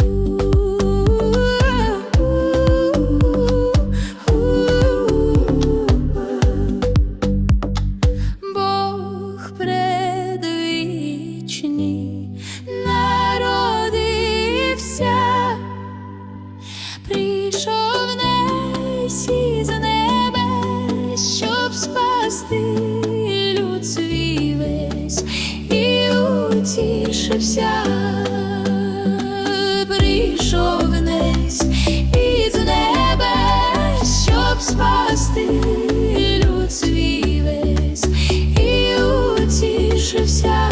Ooh. залишився, прийшов днесь із неба, щоб спасти люд свій весь і утішився.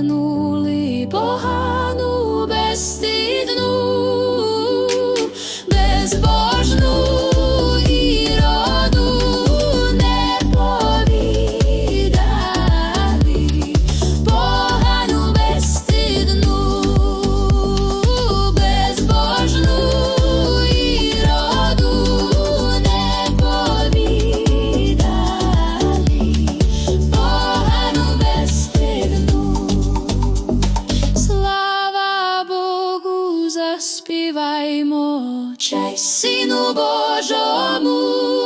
повернули погану безстидну. заспіваймо честь сину Божому.